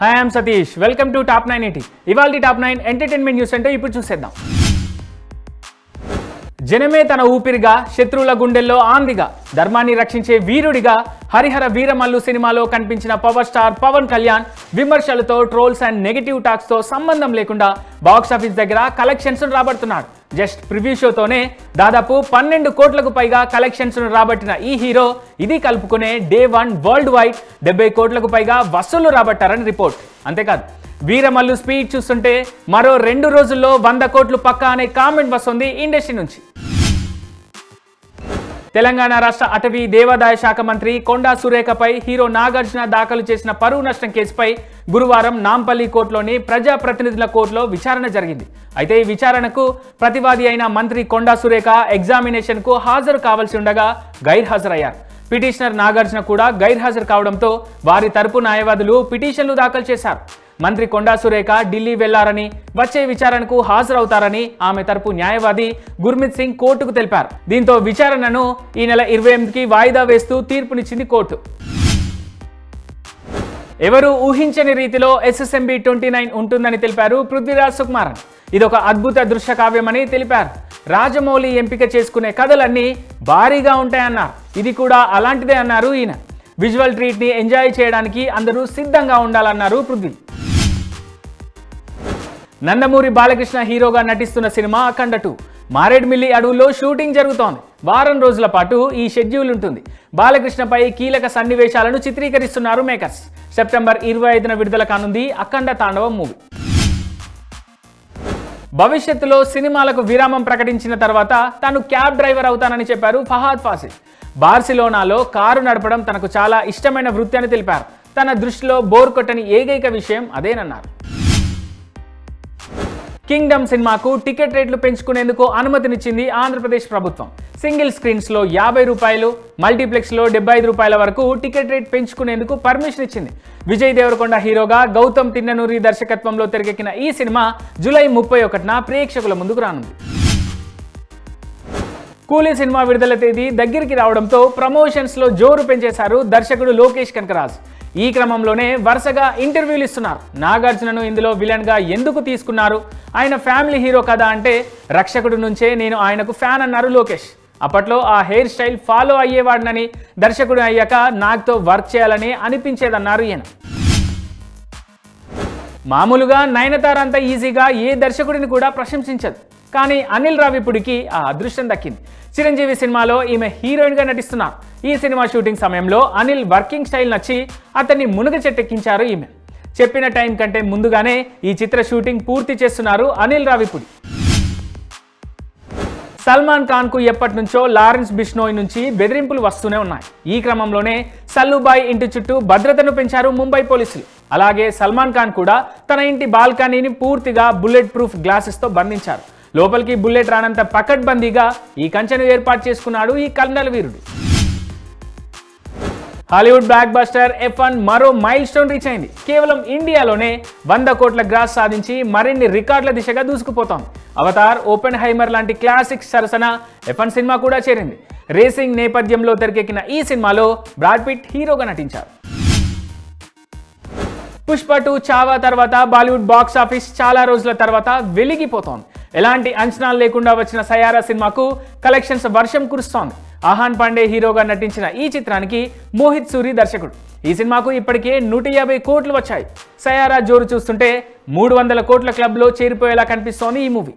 Hi I'm Satish welcome to top nine eighty ఇవాళ top nine entertainment news అంటే ఇప్పుడు చూసేద్దాం. జనమే తన ఊపిరిగా శత్రువుల గుండెల్లో ఆందిగా ధర్మాన్ని రక్షించే వీరుడిగా హరిహర వీరమల్లు సినిమాలో కనిపించిన పవర్ స్టార్ పవన్ కళ్యాణ్ విమర్శలతో ట్రోల్స్ అండ్ నెగిటివ్ టాక్స్తో సంబంధం లేకుండా బాక్స్ ఆఫీస్ దగ్గర కలెక్షన్స్ రాబడుతున్నాడు. జస్ట్ ప్రివ్యూ షోతోనే దాదాపు పన్నెండు కోట్లకు పైగా కలెక్షన్స్ రాబట్టిన ఈ హీరో ఇది కలుపుకునే డే వన్ వరల్డ్ వైడ్ డెబ్బై కోట్లకు పైగా వసూళ్ళు రాబట్టారని రిపోర్ట్. అంతేకాదు వీరమల్లు స్పీడ్ చూస్తుంటే మరో రెండు రోజుల్లో వంద కోట్లు పక్కా అనే కామెంట్ వస్తుంది ఇండస్ట్రీ నుంచి. తెలంగాణ రాష్ట్ర అటవీ దేవాదాయ శాఖ మంత్రి కొండా సురేఖపై హీరో నాగార్జున దాఖలు చేసిన పరువు నష్టం కేసుపై గురువారం నాంపల్లి కోర్టులోని ప్రజాప్రతినిధుల కోర్టులో విచారణ జరిగింది. అయితే ఈ విచారణకు ప్రతివాది అయిన మంత్రి కొండా సురేఖ ఎగ్జామినేషన్కు హాజరు కావాల్సి ఉండగా గైర్హాజరయ్యారు. పిటిషనర్ నాగార్జున కూడా గైర్హాజరు కావడంతో వారి తరపు న్యాయవాదులు పిటిషన్లు దాఖలు చేశారు. మంత్రి కొండా సురేఖ ఢిల్లీ వెళ్ళారని వచ్చే విచారణకు హాజరవుతారని ఆమె తరపు న్యాయవాది గుర్మిత్ సింగ్ కోర్టుకు తెలిపారు. దీంతో విచారణను ఈ నెల ఇరవై ఎనిమిదికి వాయిదా వేస్తూ తీర్పునిచ్చింది కోర్టు. ఎవరు ఊహించని రీతిలో ఎస్ఎస్ఎంబి ట్వంటీ నైన్ ఉంటుందని తెలిపారు పృథ్వీరాజ్ సుకుమారన్. ఇదొక అద్భుత దృశ్య కావ్యమని తెలిపారు. రాజమౌళి ఎంపిక చేసుకునే కథలన్నీ భారీగా ఉంటాయన్నారు. ఇది కూడా అలాంటిదే అన్నారు ఈయన. విజువల్ ట్రీట్ని ఎంజాయ్ చేయడానికి అందరూ సిద్ధంగా ఉండాలన్నారు పృథ్వీ. నందమూరి బాలకృష్ణ హీరోగా నటిస్తున్న సినిమా అఖండ టూ. మారేడ్మిల్లి అడవుల్లో షూటింగ్ జరుగుతోంది. వారం రోజుల పాటు ఈ షెడ్యూల్ ఉంటుంది. బాలకృష్ణపై కీలక సన్నివేశాలను చిత్రీకరిస్తున్నారు మేకర్స్. సెప్టెంబర్ ఇరవై ఐదున విడుదల కానుంది అఖండ తాండవం మూవీ. భవిష్యత్తులో సినిమాలకు విరామం ప్రకటించిన తర్వాత తాను క్యాబ్ డ్రైవర్ అవుతానని చెప్పారు ఫహాద్ ఫాసిల్. బార్సిలోనాలో కారు నడపడం తనకు చాలా ఇష్టమైన వృత్తి అని తెలిపారు. తన దృష్టిలో బోర్ కొట్టని ఏకైక విషయం అదేనన్నారు. కింగ్డమ్ సినిమాకు టికెట్ రేట్లు పెంచుకునేందుకు అనుమతినిచ్చింది ఆంధ్రప్రదేశ్ ప్రభుత్వం. సింగిల్ స్క్రీన్స్లో యాభై రూపాయలు మల్టీప్లెక్స్లో డెబ్బై ఐదు రూపాయల వరకు టికెట్ రేట్ పెంచుకునేందుకు పర్మిషన్ ఇచ్చింది. విజయ్ దేవరకొండ హీరోగా గౌతమ్ తిన్ననూరి దర్శకత్వంలో తెరకెక్కిన ఈ సినిమా జూలై ముప్పై ఒకటిన ప్రేక్షకుల ముందుకు రానుంది. కూలీ సినిమా విడుదల తేదీ దగ్గరికి రావడంతో ప్రమోషన్స్లో జోరు పెంచేశారు దర్శకుడు లోకేష్ కనకరాజ్. ఈ క్రమంలోనే వరుసగా ఇంటర్వ్యూలు ఇస్తున్నారు. నాగార్జునను ఇందులో విలన్గా ఎందుకు తీసుకున్నారు? ఆయన ఫ్యామిలీ హీరో కదా అంటే రక్షకుడు నుంచే నేను ఆయనకు ఫ్యాన్ అన్నారు లోకేష్. అప్పట్లో ఆ హెయిర్ స్టైల్ ఫాలో అయ్యేవాడినని దర్శకుడు అయ్యాక నాగ్తో వర్క్ చేయాలని అనిపించేదన్నారు ఈయన. మామూలుగా నయనతార అంత ఈజీగా ఏ దర్శకుడిని కూడా ప్రశంసించదు. కానీ అనిల్ రావిపుడికి ఆ అదృష్టం దక్కింది. చిరంజీవి సినిమాలో ఈమె హీరోయిన్గా నటిస్తున్నారు ఈ సినిమా షూటింగ్ సమయంలో అనిల్ వర్కింగ్ స్టైల్ నచ్చి అతన్ని మునుగ చెట్టెక్కించారు ఈమె. చెప్పిన టైం కంటే ముందుగానే ఈ చిత్ర షూటింగ్ పూర్తి చేస్తున్నారు అనిల్ రావిపుడి సల్మాన్ ఖాన్కు ఎప్పటి నుంచో లారెన్స్ బిష్నోయ్ నుంచి బెదిరింపులు వస్తూనే ఉన్నాయి. ఈ క్రమంలోనే సల్లుబాయ్ ఇంటి చుట్టూ భద్రతను పెంచారు ముంబై పోలీసులు. అలాగే సల్మాన్ ఖాన్ కూడా తన ఇంటి బాల్కనీని పూర్తిగా బుల్లెట్ ప్రూఫ్ గ్లాసెస్తో బంధించారు. లోపలికి బుల్లెట్ రానంత పకడ్బందీగా ఈ కంచెను ఏర్పాటు చేసుకున్నాడు ఈ కర్నల్ వీరుడు. Hollywood blockbuster F one మరో మైల్ స్టోన్ రీచ్ అయింది. కేవలం ఇండియాలోనే వంద కోట్ల గ్రాస్ సాధించి మరిన్ని రికార్డుల దిశగా దూసుకుపోతోంది. అవతార్ ఓపెన్ హైమర్ లాంటి క్లాసిక్ సరసన ఎఫ్ వన్ సినిమా కూడా చేరింది. రేసింగ్ నేపథ్యంలో తెరకెక్కిన ఈ సినిమాలో బ్రాడ్పిట్ హీరోగా నటించారు. పుష్ప టూ చావా తర్వాత బాలీవుడ్ బాక్స్ ఆఫీస్ చాలా రోజుల తర్వాత వెలిగిపోతోంది. ఎలాంటి అంచనాలు లేకుండా వచ్చిన సయారా సినిమాకు కలెక్షన్స్ వర్షం కురుస్తోంది. ఆహాన్ పాండే హీరోగా నటించిన ఈ చిత్రానికి మోహిత్ సూరి దర్శకుడు. ఈ సినిమాకు ఇప్పటికే నూట యాభై కోట్లు వచ్చాయి. సయారా జోరు చూస్తుంటే మూడు వందల కోట్ల క్లబ్లో చేరిపోయేలా కనిపిస్తోంది ఈ మూవీ.